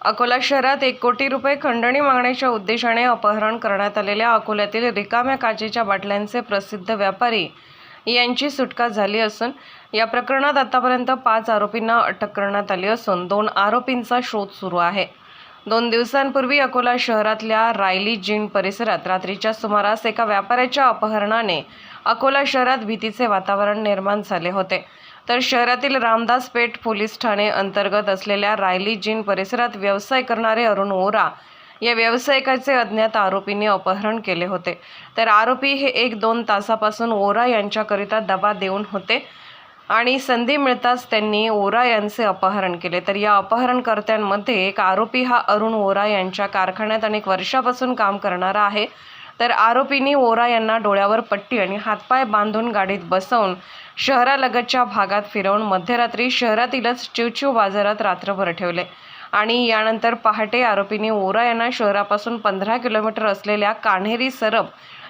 अकोला शहरात एक कोटी रुपये खंडणी मागण्याच्या उद्देशाने अपहरण करण्यात आलेल्या अकोल्यातील रिकाम्या काचेच्या बाटल्यांचे प्रसिद्ध व्यापारी यांची सुटका झाली असून या प्रकरणात आतापर्यंत पाच आरोपींना अटक करण्यात आली असून दोन आरोपींचा शोध सुरू आहे. दोन दिवसांपूर्वी अकोला शहरातल्या रायली जिन परिसरात रात्रीच्या सुमारास एका व्यापाऱ्याच्या अपहरणाने अकोला शहरात भीतीचे वातावरण निर्माण झाले होते. तर शहरातील रामदास पेठ पोलीस ठाणे अंतर्गत असलेल्या रायली जिन परिसरात व्यवसाय करणारे अरुण ओरा या व्यावसायिकाचे अज्ञात आरोपीने अपहरण केले होते. तर आरोपी हे एक दोन तासापासून ओरा यांच्याकरिता दबा देऊन होते आणि संधी मिळताच त्यांनी ओरा यांचे अपहरण केले. तर या अपहरणकर्त्यांमध्ये एक आरोपी हा अरुण ओरा यांच्या कारखान्यात अनेक वर्षापासून काम करणारा आहे. तर आरोपींनी ओरा यांना डोळ्यावर पट्टी आणि हातपाय बांधून गाडीत बसवून शहरालगतच्या भागात फिरवून मध्यरात्री शहरातीलच चिवचिव बाजारात रात्रभर ठेवले. आणि यानंतर पहाटे आरोपींनी ओरा यांना शहरापासून पंधरा किलोमीटर असलेल्या कान्हेरी सरब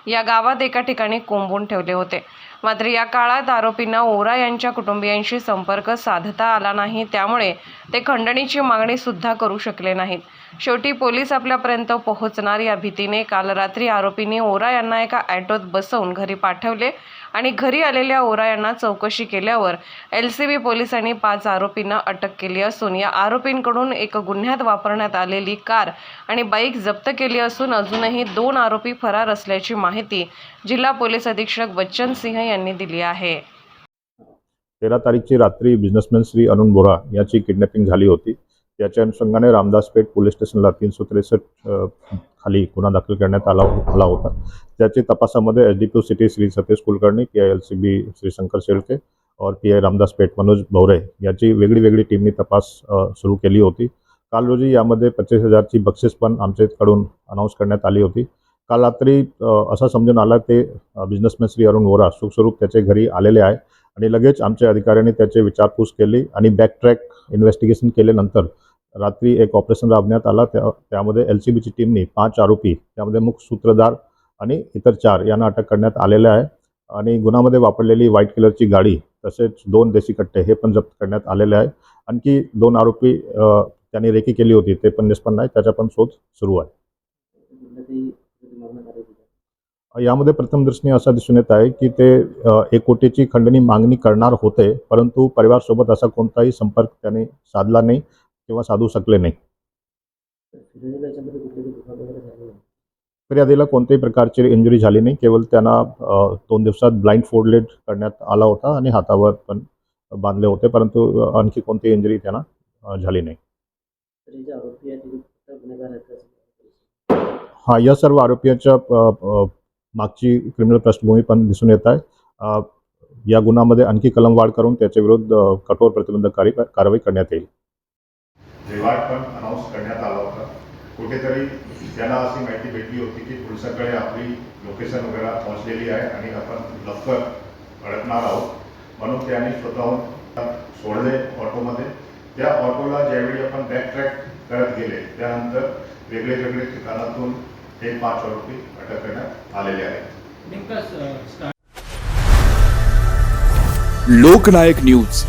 या गावात एका ठिकाणी कोंबून ठेवले होते. मात्र या काळात आरोपींना ओरा यांच्या कुटुंबियांशी संपर्क साधता आला नाही त्यामुळे ते खंडणीची मागणी सुद्धा करू शकले नाहीत. शेवटी पोलीस आपल्यापर्यंत पोहोचणार या भीतीने. काल रात्री आरोपींनी ओरा यांना एका ॲटोत बसवून घरी पाठवले आणि घरी आलेल्या ओरा यांना चौकशी केल्यावर एल सी बी पोलिसांनी पाच आरोपींना अटक केली असून या आरोपींकडून एक गुन्ह्यात वापरण्यात आलेली कार आणि बाईक जप्त केली असून अजूनही दोन आरोपी फरार असल्याची माहिती जिल्हा पोलीस अधीक्षक बच्चन सिंह यांनी दिली आहे. तेरा तारीखची रात्री बिझनेसमॅन श्री अरुण बोरा याची किडनॅपिंग झाली होती. त्याच्या अनुषंगाने रामदासपेठ पोलीस स्टेशनला तीनशे त्रेसष्ट खाली गुन्हा दाखल करण्यात आला हो-, आला होता. त्याचे तपासामध्ये H D P city Shri Satish Kulkarni P I L C B Shrishankar Shelke और पी आय रामदासपेठ मनोज भवरे याची वेगळी वेगळी टीमनी तपास सुरू केली होती. काल रोजी यामध्ये पच्चीस हजारची बक्षीस पण आमच्याकडून अनाऊन्स करण्यात आली होती. काल रात्री असा असं समजून आला ते बिझनेसमॅन श्री अरुण वोरा सुखस्वरूप त्याच्या घरी आलेले आहे आणि लगेच आमच्या अधिकाऱ्यांनी त्याची विचारपूस केली आणि बॅकट्रॅक इन्व्हेस्टिगेशन केल्यानंतर रात्री एक ऑपरेशन राबण्यात आला. त्या त्यामध्ये एल सी बीची टीमनी पाच आरोपी त्यामध्ये मुख्य सूत्रधार आणि इतर चार यांना अटक करण्यात आलेले आहे. आणि गुन्ह्यामध्ये वापरलेली व्हाईट कलरची गाडी तसेच दोन देशी कट्टे हे पण जप्त करण्यात आलेले आहे. आणखी दोन आरोपी त्यांनी रेकी केली होती ते पण निष्पन्न आहे. त्याचा पण शोध सुरू आहे. यामध्ये प्रथमदर्शनी असा असं दिसून येत आहे की ते एक कोटीची खंडणी मागणी करणार होते परंतु परिवारसोबत असा कोणताही संपर्क त्यांनी साधला नाही. किंवा साधू शकले नाही. फिर्यादीला कोणत्याही प्रकारची इंजुरी झाली नाही. केवळ त्यांना दोन दिवसात ब्लाइंड फोल्डेड करण्यात आला होता आणि हातावर पण बांधले होते. परंतु आणखी कोणतीही इंजुरी त्यांना झाली नाही. हा या सर्व आरोपींच्या मागची क्रिमिनल पृष्ठभूमी पण दिसून येत आहे. या गुन्ह्यामध्ये आणखी कलम वाढ करून त्याच्या विरुद्ध कठोर प्रतिबंधकारी कारवाई करण्यात येईल. रिवार्ड पण अनाऊन्स करण्यात आला होता. कुठेतरी त्यांना अशी माहिती भेटली होती की पोलिसांकडे आपली लोकेशन वगैरे पोहोचलेली आहे आणि आपण लवकर अडकणार आहोत. म्हणून त्यांनी स्वतःहून सोडले ऑटोमध्ये. त्या ऑटोला ज्यावेळी आपण बॅक ट्रॅक करत गेले त्यानंतर वेगळे वेगळे ठिकाणातून हे पाच आरोपी अटक करण्यात आलेले आहेत. लोकनायक न्यूज.